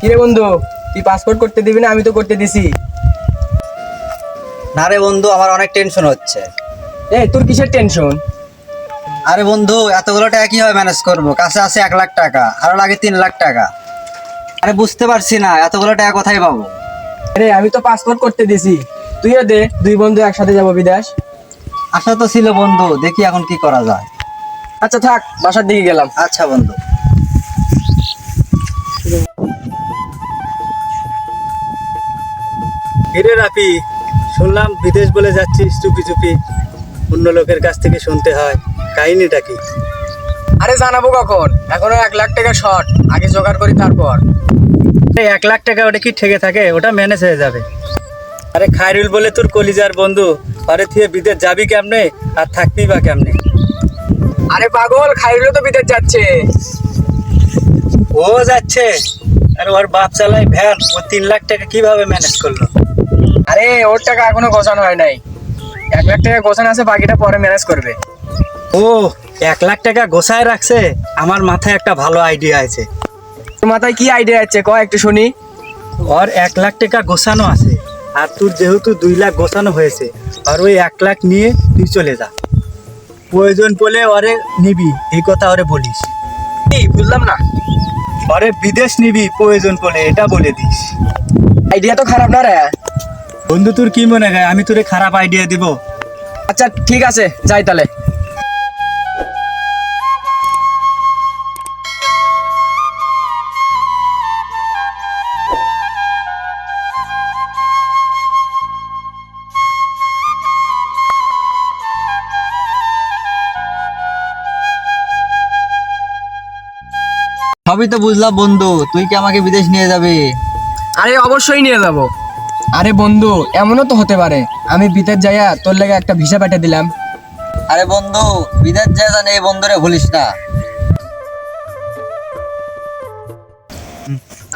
কিরে বন্ধু তুই পাসপোর্ট করতে দিবি না? আমি তো করতে দিছি। না রে বন্ধু আমার অনেক টেনশন হচ্ছে। এই তোর কিসের টেনশন আরে বন্ধু এতগুলো টাকা কীভাবে ম্যানেজ করব? কাছে আছে এক লাখ টাকা আরও লাগে তিন লাখ টাকা। আরে বুঝতে পারছি না এতগুলো টাকা কোথায় পাবো? আরে আমি তো পাসপোর্ট করতে দিছি। তুইও দে দুই বন্ধু একসাথে যাব বিদেশ। আশা তো ছিল বন্ধু দেখি এখন কি করা যায়। আচ্ছা থাক বাসার দিকে গেলাম। আচ্ছা বন্ধু। হিরে রাফি শুনলাম বিদেশ বলে যাচ্ছিস চুপি চুপি। অন্য লোকের কাছ থেকে শুনতে হয় কাহিনীটা কি? আরে জানাব কখন? এখনও এক লাখ টাকা শর্ট আগে জোগাড় করি তারপর। এই এক লাখ টাকা ওটা কি ঠেকে থাকে? ওটা ম্যানেজ হয়ে যাবে। আরে খায়রুল বলে তোর কলিজার বন্ধু আরে তুই বিদেশ যাবি কেমনে? আর থাকবি বা কেমনে? আরে পাগল খাইরুলও তো বিদেশ যাচ্ছে। ও যাচ্ছে। আর ওর বাপ চালাই ভ্যান ও তিন লাখ টাকা কীভাবে ম্যানেজ করল? আরে ওর টাকা এখনও গোছানো হয় নাই। এক লাখ টাকা গোছানো আছে বাকিটা পরে ম্যানেজ করবে। ও এক লাখ টাকা গোছায় রাখছে? আমার মাথায় একটা ভালো আইডিয়া আছে। তোর মাথায় কি আইডিয়া আছে? ক একটু শুনি। ওর এক লাখ টাকা গোছানো আছে আর তোর যেহেতু দুই লাখ গোছানো হয়েছে আর ওই এক লাখ নিয়ে তুই চলে যা। প্রয়োজন পড়লে ওরে নিবি এই কথা ওরে বলিস। কি বুঝলাম না। ওরে বিদেশ নিবি প্রয়োজন পড়লে এটা বলে দিস। আইডিয়া তো খারাপ না রে। বন্ধু তোর কি মনে হয়? আমি তোরে খারাপ আইডিয়া দিব? আচ্ছা ঠিক আছে যাই তাহলে। সবই তো বুঝলাম বন্ধু তুই কি আমাকে বিদেশ নিয়ে যাবি? আরে অবশ্যই নিয়ে যাব। আরে বন্ধু এমনও তো হতে পারে। আমি বিদেশ যাইয়া তোর লেগে একটা ভিসা পাঠিয়ে দিলাম। আরে বন্ধু বিদেশ যায় জানে এই বন্ধুরে ভুলিস না।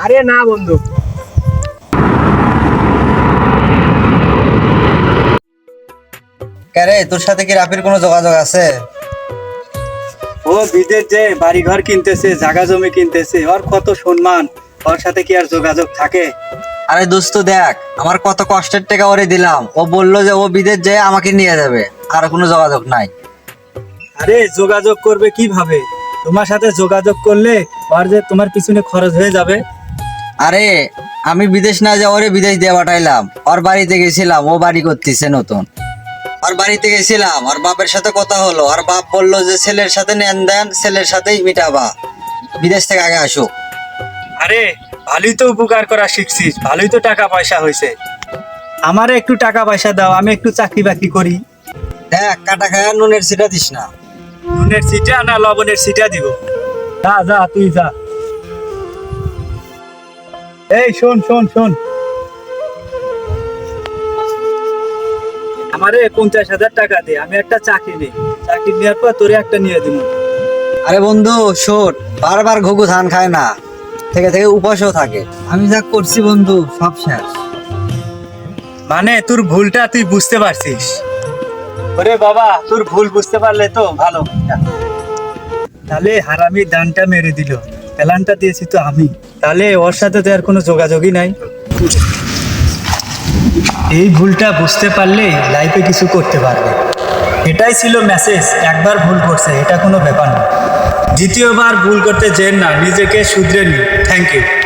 আরে না বন্ধু। ক্যারে তোর সাথে কি রাফির কোনো যোগাযোগ আছে? ও বিদেশ যে বাড়ি ঘর কিনতেছে জায়গা জমি কিনতেছে ওর কত সম্মান। ওর সাথে কি আর যোগাযোগ থাকে? আরে দোস্ত দেখ আমার কত কষ্টের টাকা ওরে দিলাম। ও বলল যে ও বিদেশ যায় আমাকে নিয়ে যাবে আর কোনো যোগাযোগ নাই। আরে যোগাযোগ করবে কীভাবে? তোমার সাথে যোগাযোগ করলে ওর যে তোমার পিছনে খরচ হয়ে যাবে। আরে আমি বিদেশ না যা ওরে বিদেশ দিয়ে পাঠাইলাম। ওর বাড়িতে গেছিলাম ও বাড়ি করতেছে নতুন। ওর বাড়িতে গেছিলাম ওর বাপের সাথে কথা হলো। আর বাপ বলল যে ছেলের সাথে নেন দেন ছেলের সাথেই মিটাবা। বিদেশ থেকে আগে আসুক। আরে ভালোই তো উপকার করা শিখছিস ভালোই তো টাকা পয়সা হয়েছে। আমারে একটু টাকা পয়সা দাও আমি একটু চাকরি বাকরি করি। দেখ কাটা খায় নুনের সিটা দিস না। নুনের সিটা না লবণের সিটা দিব? যা যা তুই যা। এই শোন শোন শোন। আমারে পঞ্চাশ হাজার টাকা দে আমি একটা চাকরি নেই। চাকরি নেওয়ার পর তোরে একটা নিয়ে দিব। আরে বন্ধু শোট বারবার ঘুঘু ধান খায় না। থেকে থেকে উপাসও থাকে। আমি যা করছি বন্ধু সব শেষ। মানে তোর ভুলটা তুই বুঝতে পারছিস? ওরে বাবা তোর ভুল বুঝতে পারলে তো ভালো। তাহলে হারামি দানটা মেরে দিল। প্ল্যানটা দিয়েছি তো আমি। তাহলে ওর সাথে তো আর কোনো যোগাযোগই নাই। এই ভুলটা বুঝতে পারলে লাইফে কিছু করতে পারবে। এটাই ছিল মেসেজ একবার ভুল করছে এটা কোনো ব্যাপার না। দ্বিতীয়বার ভুল করতে যেন না নিজেকে শুধরে নি থ্যাংক ইউ